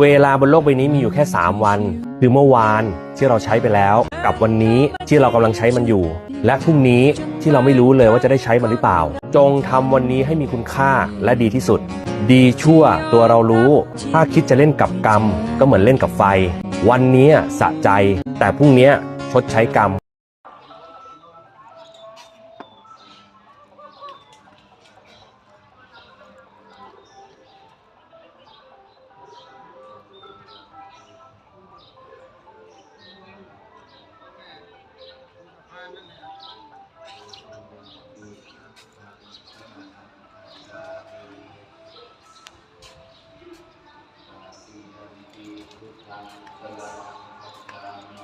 เวลาบนโลกใบนี้มีอยู่แค่ 3 วัน คือเมื่อวานที่เราใช้ไปแล้ว กับวันนี้ที่เรากำลังใช้มันอยู่ และพรุ่งนี้ที่เราไม่รู้เลยว่าจะได้ใช้มันหรือเปล่า จงทำวันนี้ให้มีคุณค่าและดีที่สุด ดีชั่วตัวเรารู้ ถ้าคิดจะเล่นกับกรรม ก็เหมือนเล่นกับไฟ วันนี้สะใจ แต่พรุ่งนี้ชดใช้กรรม Tuhan telah kami